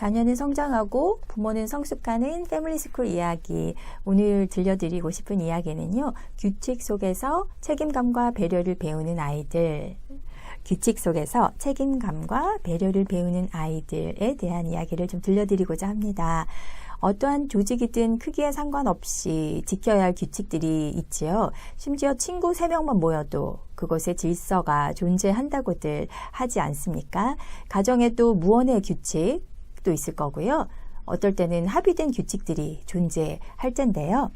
자녀는 성장하고 부모는 성숙하는 패밀리 스쿨 이야기. 오늘 들려드리고 싶은 이야기는요. 규칙 속에서 책임감과 배려를 배우는 아이들. 규칙 속에서 책임감과 배려를 배우는 아이들에 대한 이야기를 좀 들려드리고자 합니다. 어떠한 조직이든 크기에 상관없이 지켜야 할 규칙들이 있지요. 심지어 친구 3명만 모여도 그곳에 질서가 존재한다고들 하지 않습니까? 가정에도 무언의 규칙 도 있을 거고요. 어떨 때는 합의된 규칙들이 존재할 텐데요.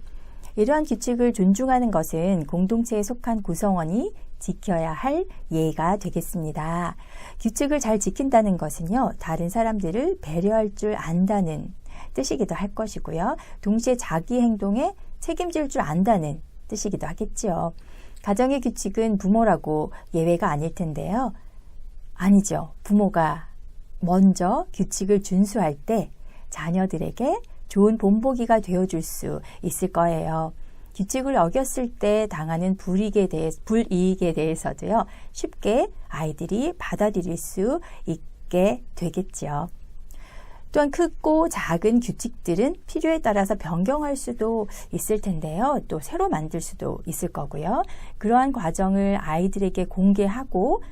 이러한 규칙을 존중하는 것은 공동체에 속한 구성원이 지켜야 할 예가 되겠습니다. 규칙을 잘 지킨다는 것은요, 다른 사람들을 배려할 줄 안다는 뜻이기도 할 것이고요. 동시에 자기 행동에 책임질 줄 안다는 뜻이기도 하겠지요. 가정의 규칙은 부모라고 예외가 아닐 텐데요. 아니죠. 부모가 먼저 규칙을 준수할 때 자녀들에게 좋은 본보기가 되어줄 수 있을 거예요. 규칙을 어겼을 때 당하는 불이익에, 대해, 불이익에 대해서도요, 쉽게 아이들이 받아들일 수 있게 되겠지요. 또한 크고 작은 규칙들은 필요에 따라서 변경할 수도 있을 텐데요. 또 새로 만들 수도 있을 거고요. 그러한 과정을 아이들에게 공개하고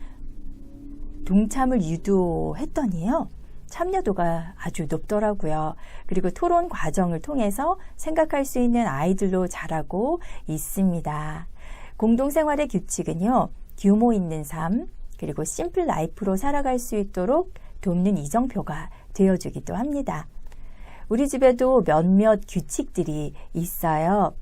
동참을 유도했더니요. 참여도가 아주 높더라고요. 그리고 토론 과정을 통해서 생각할 수 있는 아이들로 자라고 있습니다. 공동생활의 규칙은요, 규모 있는 삶, 그리고 심플 라이프로 살아갈 수 있도록 돕는 이정표가 되어주기도 합니다. 우리 집에도 몇몇 규칙들이 있어요.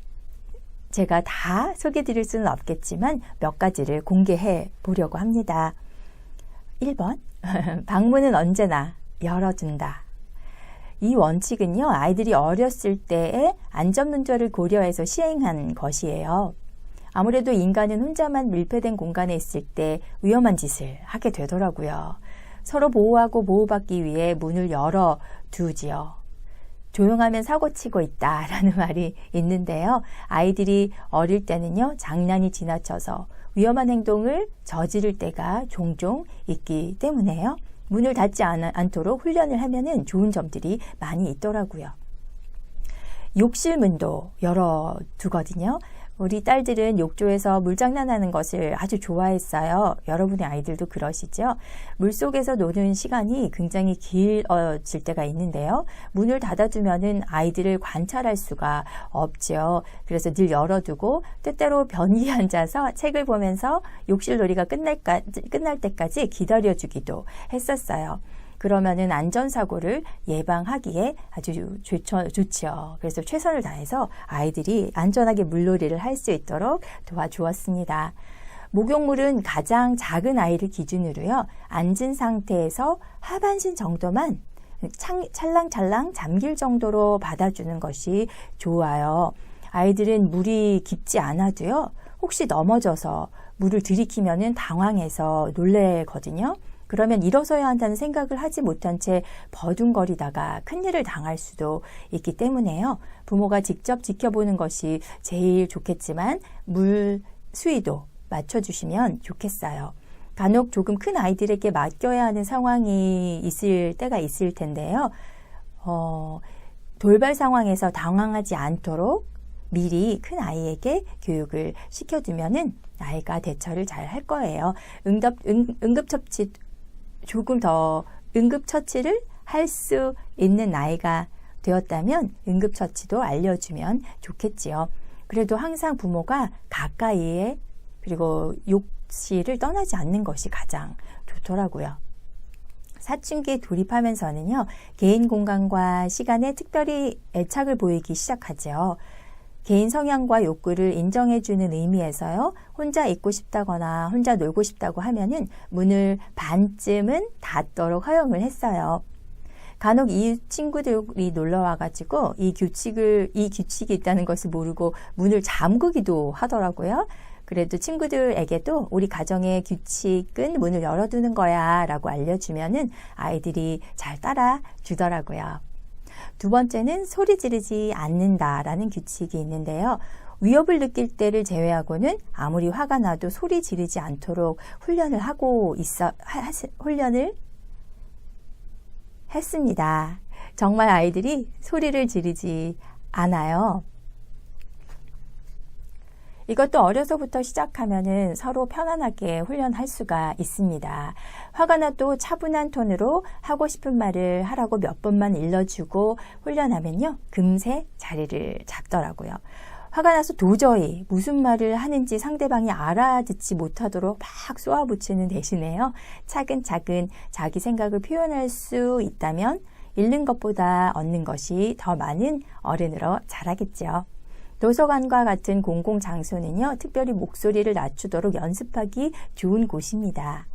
제가 다 소개해 드릴 수는 없겠지만 몇 가지를 공개해 보려고 합니다. 1번. 방문은 언제나 열어둔다. 이 원칙은요, 아이들이 어렸을 때의 안전문제를 고려해서 시행한 것이에요. 아무래도 인간은 혼자만 밀폐된 공간에 있을 때 위험한 짓을 하게 되더라고요. 서로 보호하고 보호받기 위해 문을 열어 두지요. 조용하면 사고치고 있다 라는 말이 있는데요. 아이들이 어릴 때는요, 장난이 지나쳐서 위험한 행동을 저지를 때가 종종 있기 때문에요. 문을 닫지 않, 도록 훈련을 하면은 좋은 점들이 많이 있더라고요. 욕실 문도 열어두거든요. 우리 딸들은 욕조에서 물장난하는 것을 아주 좋아했어요. 여러분의 아이들도 그러시죠? 물 속에서 노는 시간이 굉장히 길어질 때가 있는데요. 문을 닫아두면은 아이들을 관찰할 수가 없죠. 그래서 늘 열어두고 때때로 변기에 앉아서 책을 보면서 욕실 놀이가 끝날까, 끝날 때까지 기다려주기도 했었어요. 그러면은 안전사고를 예방하기에 아주 좋죠, 좋지요. 그래서 최선을 다해서 아이들이 안전하게 물놀이를 할 수 있도록 도와주었습니다. 목욕물은 가장 작은 아이를 기준으로요. 앉은 상태에서 하반신 정도만 창, 찰랑찰랑 잠길 정도로 받아주는 것이 좋아요. 아이들은 물이 깊지 않아도요. 혹시 넘어져서 물을 들이키면은 당황해서 놀래거든요. 그러면 일어서야 한다는 생각을 하지 못한 채 버둥거리다가 큰일을 당할 수도 있기 때문에요. 부모가 직접 지켜보는 것이 제일 좋겠지만 물 수위도 맞춰주시면 좋겠어요. 간혹 조금 큰 아이들에게 맡겨야 하는 상황이 있을 때가 있을 텐데요. 어, 돌발 상황에서 당황하지 않도록 미리 큰 아이에게 교육을 시켜두면은 아이가 대처를 잘 할 거예요. 응급, 응, 응급처치 조금 더 응급처치를 할 수 있는 나이가 되었다면 응급처치도 알려주면 좋겠지요. 그래도 항상 부모가 가까이에 그리고 욕실을 떠나지 않는 것이 가장 좋더라고요. 사춘기에 돌입하면서는요, 개인 공간과 시간에 특별히 애착을 보이기 시작하죠. 개인 성향과 욕구를 인정해주는 의미에서요, 혼자 있고 싶다거나 혼자 놀고 싶다고 하면은 문을 반쯤은 닫도록 허용을 했어요. 간혹 이 친구들이 놀러 와가지고 이 규칙을, 이 규칙이 있다는 것을 모르고 문을 잠그기도 하더라고요. 그래도 친구들에게도 우리 가정의 규칙은 문을 열어두는 거야 라고 알려주면은 아이들이 잘 따라 주더라고요. 두 번째는 소리 지르지 않는다라는 규칙이 있는데요. 위협을 느낄 때를 제외하고는 아무리 화가 나도 소리 지르지 않도록 훈련을 하고 있어, 하, 훈련을 했습니다. 정말 아이들이 소리를 지르지 않아요. 이것도 어려서부터 시작하면은 서로 편안하게 훈련할 수가 있습니다. 화가 나도 차분한 톤으로 하고 싶은 말을 하라고 몇 번만 일러주고 훈련하면요. 금세 자리를 잡더라고요. 화가 나서 도저히 무슨 말을 하는지 상대방이 알아듣지 못하도록 막 쏘아붙이는 대신에요. 차근차근 자기 생각을 표현할 수 있다면 잃는 것보다 얻는 것이 더 많은 어른으로 자라겠죠. 도서관과 같은 공공장소는요, 특별히 목소리를 낮추도록 연습하기 좋은 곳입니다.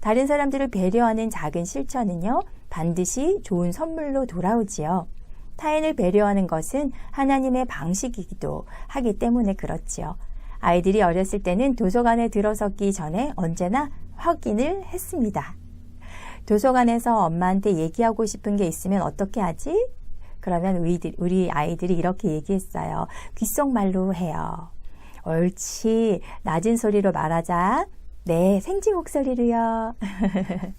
다른 사람들을 배려하는 작은 실천은요, 반드시 좋은 선물로 돌아오지요. 타인을 배려하는 것은 하나님의 방식이기도 하기 때문에 그렇지요. 아이들이 어렸을 때는 도서관에 들어서기 전에 언제나 확인을 했습니다. 도서관에서 엄마한테 얘기하고 싶은 게 있으면 어떻게 하지? 그러면 우리들, 우리 아이들이 이렇게 얘기했어요. 귓속말로 해요. 옳지. 낮은 소리로 말하자. 네, 생지 목소리로요.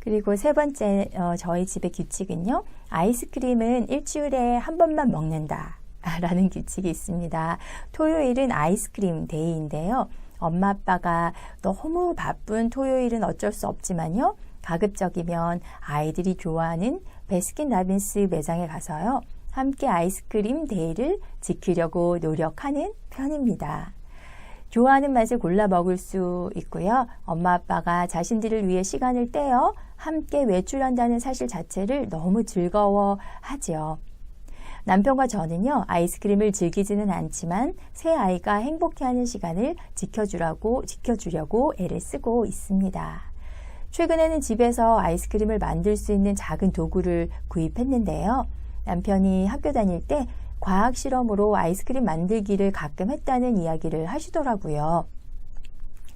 그리고 세 번째, 어, 저희 집의 규칙은요. 아이스크림은 일주일에 한 번만 먹는다. 라는 규칙이 있습니다. 토요일은 아이스크림 데이인데요. 엄마 아빠가 너무 바쁜 토요일은 어쩔 수 없지만요. 가급적이면 아이들이 좋아하는 베스킨 라빈스 매장에 가서요. 함께 아이스크림 데이를 지키려고 노력하는 편입니다. 좋아하는 맛을 골라 먹을 수 있고요. 엄마 아빠가 자신들을 위해 시간을 떼어 함께 외출한다는 사실 자체를 너무 즐거워 하지요. 남편과 저는요, 아이스크림을 즐기지는 않지만 새 아이가 행복해하는 시간을 지켜주라고, 지켜주려고 애를 쓰고 있습니다. 최근에는 집에서 아이스크림을 만들 수 있는 작은 도구를 구입했는데요. 남편이 학교 다닐 때 과학 실험으로 아이스크림 만들기를 가끔 했다는 이야기를 하시더라고요.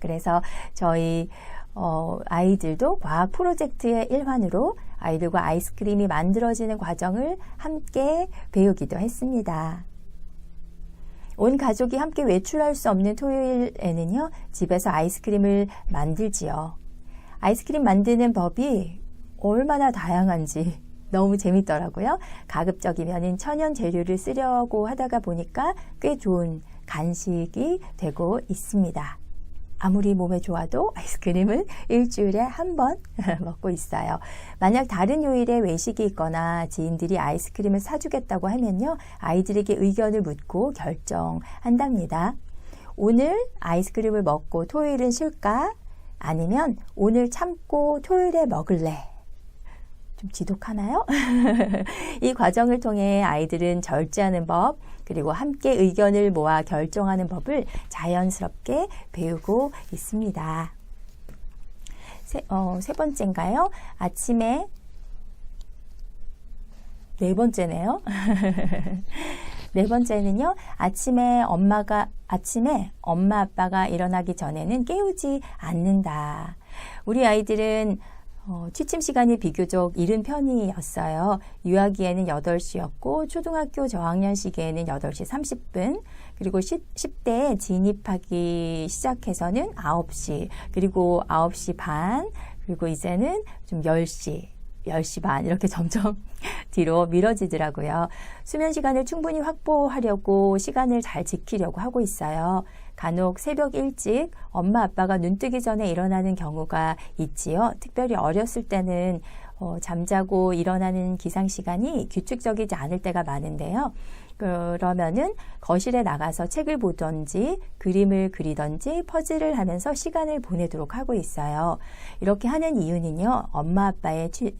그래서 저희 어, 아이들도 과학 프로젝트의 일환으로 아이들과 아이스크림이 만들어지는 과정을 함께 배우기도 했습니다. 온 가족이 함께 외출할 수 없는 토요일에는요, 집에서 아이스크림을 만들지요. 아이스크림 만드는 법이 얼마나 다양한지 너무 재밌더라고요. 가급적이면 천연 재료를 쓰려고 하다가 보니까 꽤 좋은 간식이 되고 있습니다. 아무리 몸에 좋아도 아이스크림은 일주일에 한 번 먹고 있어요. 만약 다른 요일에 외식이 있거나 지인들이 아이스크림을 사주겠다고 하면요. 아이들에게 의견을 묻고 결정한답니다. 오늘 아이스크림을 먹고 토요일은 쉴까? 아니면 오늘 참고 토요일에 먹을래? 좀 지독하나요? 이 과정을 통해 아이들은 절제하는 법, 그리고 함께 의견을 모아 결정하는 법을 자연스럽게 배우고 있습니다. 세, 어, 세 번째인가요? 아침에 네 번째네요. 네 번째는요, 아침에 엄마가, 아침에 엄마 아빠가 일어나기 전에는 깨우지 않는다. 우리 아이들은 어, 취침 시간이 비교적 이른 편이었어요. 유아기에는 8시였고, 초등학교 저학년 시기에는 8시 30분, 그리고 10, 10대에 진입하기 시작해서는 9시, 그리고 9시 반, 그리고 이제는 좀 10시, 10시 반 이렇게 점점 뒤로 미뤄지더라고요. 수면 시간을 충분히 확보하려고 시간을 잘 지키려고 하고 있어요. 간혹 새벽 일찍 엄마 아빠가 눈 뜨기 전에 일어나는 경우가 있지요. 특별히 어렸을 때는 어, 잠자고 일어나는 기상 시간이 규칙적이지 않을 때가 많은데요. 그러면은 거실에 나가서 책을 보던지 그림을 그리던지 퍼즐을 하면서 시간을 보내도록 하고 있어요. 이렇게 하는 이유는요. 엄마 아빠의 취,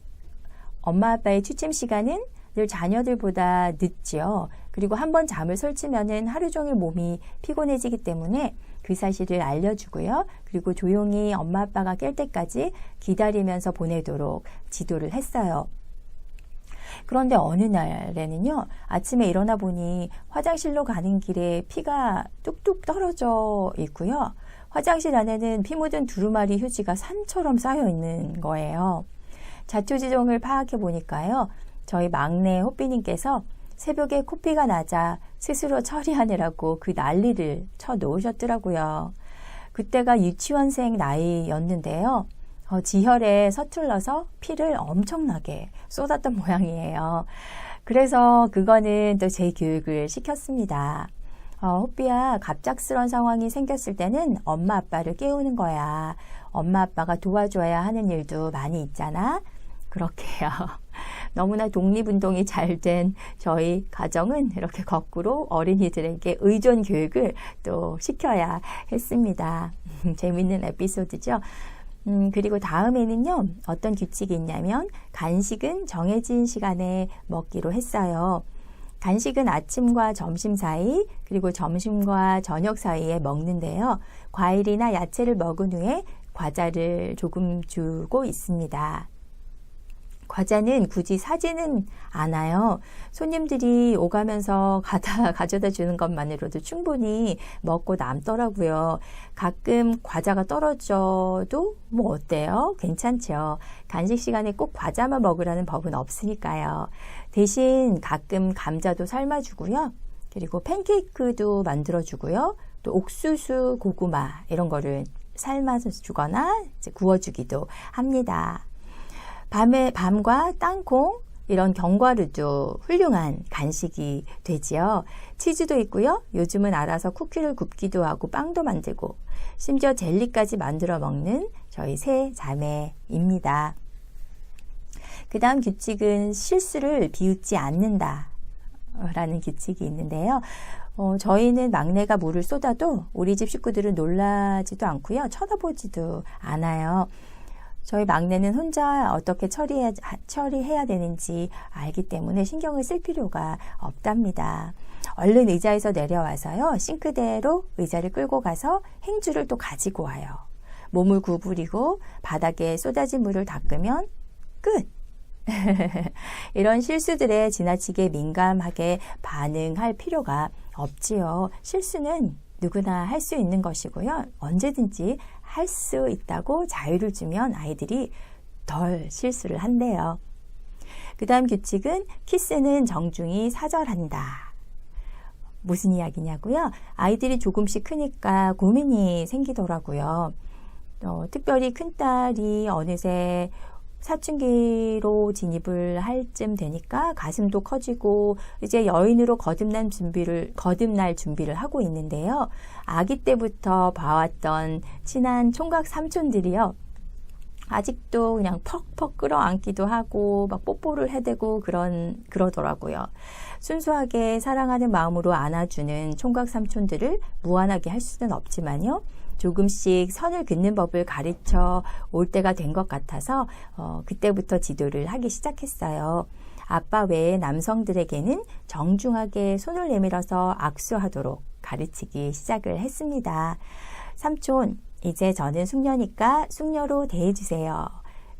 엄마 아빠의 취침 시간은 늘 자녀들보다 늦지요. 그리고 한 번 잠을 설치면은 하루 종일 몸이 피곤해지기 때문에 그 사실을 알려주고요. 그리고 조용히 엄마 아빠가 깰 때까지 기다리면서 보내도록 지도를 했어요. 그런데 어느 날에는요, 아침에 일어나 보니 화장실로 가는 길에 피가 뚝뚝 떨어져 있고요. 화장실 안에는 피 묻은 두루마리 휴지가 산처럼 쌓여 있는 거예요. 자초지종을 파악해 보니까요. 저희 막내 호삐님께서 새벽에 코피가 나자 스스로 처리하느라고 그 난리를 쳐 놓으셨더라고요. 그때가 유치원생 나이였는데요. 어, 지혈에 서툴러서 피를 엄청나게 쏟았던 모양이에요. 그래서 그거는 또 제 교육을 시켰습니다. 어, 호비야, 갑작스런 상황이 생겼을 때는 엄마 아빠를 깨우는 거야. 엄마 아빠가 도와줘야 하는 일도 많이 있잖아. 그렇게요. 너무나 독립운동이 잘 된 저희 가정은 이렇게 거꾸로 어린이들에게 의존 교육을 또 시켜야 했습니다. 재밌는 에피소드죠. 음, 그리고 다음에는요, 어떤 규칙이 있냐면, 간식은 정해진 시간에 먹기로 했어요. 간식은 아침과 점심 사이, 그리고 점심과 저녁 사이에 먹는데요. 과일이나 야채를 먹은 후에 과자를 조금 주고 있습니다. 과자는 굳이 사지는 않아요. 손님들이 오가면서 가다, 가져다 주는 것만으로도 충분히 먹고 남더라고요. 가끔 과자가 떨어져도 뭐 어때요? 괜찮죠. 간식 시간에 꼭 과자만 먹으라는 법은 없으니까요. 대신 가끔 감자도 삶아주고요. 그리고 팬케이크도 만들어주고요. 또 옥수수, 고구마 이런 거를 삶아서 주거나 구워주기도 합니다. 밤에 밤과 땅콩 이런 견과류도 훌륭한 간식이 되지요. 치즈도 있고요. 요즘은 알아서 쿠키를 굽기도 하고 빵도 만들고 심지어 젤리까지 만들어 먹는 저희 세 자매입니다. 그 다음 규칙은 실수를 비웃지 않는다. 라는 규칙이 있는데요. 어, 저희는 막내가 물을 쏟아도 우리 집 식구들은 놀라지도 않고요. 쳐다보지도 않아요. 저희 막내는 혼자 어떻게 처리해야, 처리해야 되는지 알기 때문에 신경을 쓸 필요가 없답니다. 얼른 의자에서 내려와서요, 싱크대로 의자를 끌고 가서 행주를 또 가지고 와요. 몸을 구부리고 바닥에 쏟아진 물을 닦으면 끝! 이런 실수들에 지나치게 민감하게 반응할 필요가 없지요. 실수는 누구나 할 수 있는 것이고요. 언제든지 할 수 있다고 자유를 주면 아이들이 덜 실수를 한대요. 그 다음 규칙은 키스는 정중히 사절한다. 무슨 이야기냐고요? 아이들이 조금씩 크니까 고민이 생기더라고요. 어, 특별히 큰 딸이 어느새 사춘기로 진입을 할 쯤 되니까 가슴도 커지고 이제 여인으로 거듭난 준비를 거듭날 준비를 하고 있는데요. 아기 때부터 봐왔던 친한 총각 삼촌들이요. 아직도 그냥 퍽퍽 끌어안기도 하고 막 뽀뽀를 해대고 그런 그러더라고요. 순수하게 사랑하는 마음으로 안아주는 총각 삼촌들을 무한하게 할 수는 없지만요. 조금씩 선을 긋는 법을 가르쳐 올 때가 된 것 같아서 어, 그때부터 지도를 하기 시작했어요. 아빠 외의 남성들에게는 정중하게 손을 내밀어서 악수하도록 가르치기 시작을 했습니다. 삼촌, 이제 저는 숙녀니까 숙녀로 대해주세요.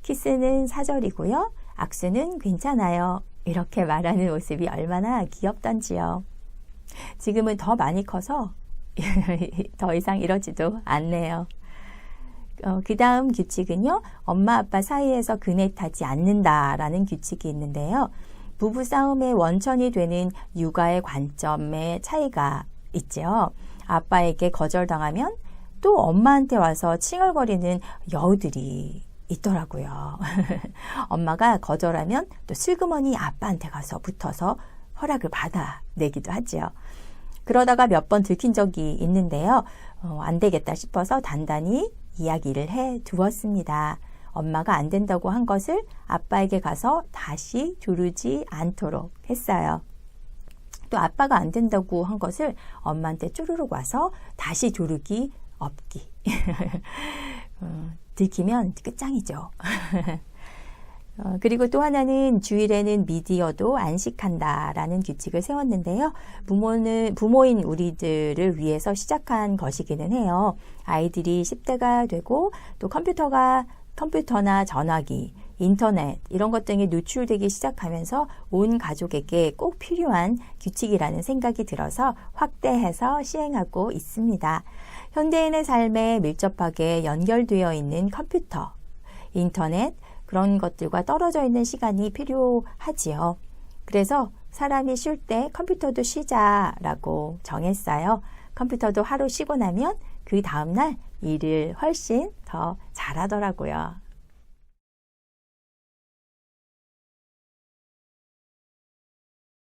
키스는 사절이고요. 악수는 괜찮아요. 이렇게 말하는 모습이 얼마나 귀엽던지요. 지금은 더 많이 커서 더 이상 이러지도 않네요. 어, 그 다음 규칙은요, 엄마 아빠 사이에서 그네 타지 않는다라는 규칙이 있는데요. 부부 싸움의 원천이 되는 육아의 관점의 차이가 있죠. 아빠에게 거절당하면 또 엄마한테 와서 칭얼거리는 여우들이 있더라고요. 엄마가 거절하면 또 슬그머니 아빠한테 가서 붙어서 허락을 받아내기도 하지요. 그러다가 몇 번 들킨 적이 있는데요. 어, 안 되겠다 싶어서 단단히 이야기를 해 두었습니다. 엄마가 안 된다고 한 것을 아빠에게 가서 다시 조르지 않도록 했어요. 또 아빠가 안 된다고 한 것을 엄마한테 쪼르륵 와서 다시 조르기 없기. 어, 들키면 끝장이죠. 어, 그리고 또 하나는 주일에는 미디어도 안식한다라는 규칙을 세웠는데요. 부모는, 부모인 우리들을 위해서 시작한 것이기는 해요. 아이들이 10대가 되고 또 컴퓨터가, 컴퓨터나 전화기, 인터넷 이런 것 등에 노출되기 시작하면서 온 가족에게 꼭 필요한 규칙이라는 생각이 들어서 확대해서 시행하고 있습니다. 현대인의 삶에 밀접하게 연결되어 있는 컴퓨터, 인터넷, 그런 것들과 떨어져 있는 시간이 필요하지요. 그래서 사람이 쉴 때 컴퓨터도 쉬자라고 정했어요. 컴퓨터도 하루 쉬고 나면 그 다음날 일을 훨씬 더 잘하더라고요.